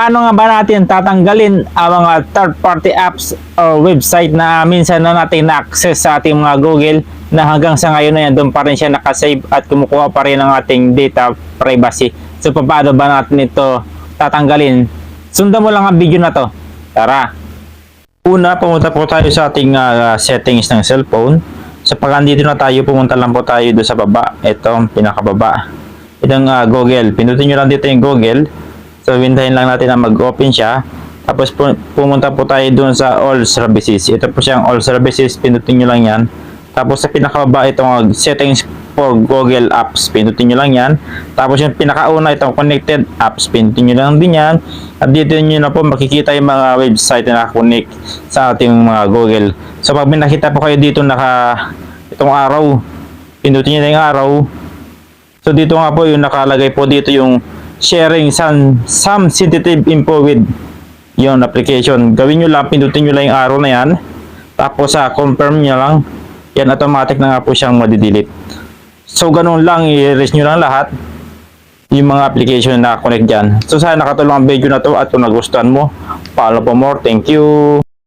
paano nga ba natin tatanggalin ang mga third-party apps o website na minsan na natin na-access sa ating mga Google na hanggang sa ngayon na yan, doon pa rin siya nakasave at kumukuha pa rin ng ating data privacy. So, paano ba natin ito tatanggalin? Sundan mo lang ang video na to. Tara! Una, pumunta po tayo sa ating ah, settings ng cellphone. So, pag andito na tayo, pumunta lang po tayo doon sa baba. Ito, ang pinakababa. Itong ah, Google. Pindutin nyo lang dito yung Google. So, hintayin lang natin na mag-open siya. Tapos, pu- pumunta po tayo doon sa All Services. Ito po siyang All Services. Pindutin nyo lang yan. Tapos, sa pinakababa, itong settings for Google Apps. Pindutin nyo lang yan. Tapos, yung pinakauna, itong Connected Apps. Pindutin nyo lang din yan. At dito nyo na po makikita yung mga website na nakakonect sa ating mga Google. So, pag nakita po kayo dito naka itong araw, pindutin nyo na yung araw. So, dito nga po yung nakalagay po dito yung sharing some, some sensitive info with yung application. Gawin nyo lang, pindutin nyo lang yung arrow na yan. Tapos sa confirm nyo lang, yan automatic na nga po siyang madidelete. So ganun lang, i-erase nyo lang lahat yung mga application na connect dyan. So sana nakatulong ang video na to at kung nagustuhan mo, follow for more. Thank you!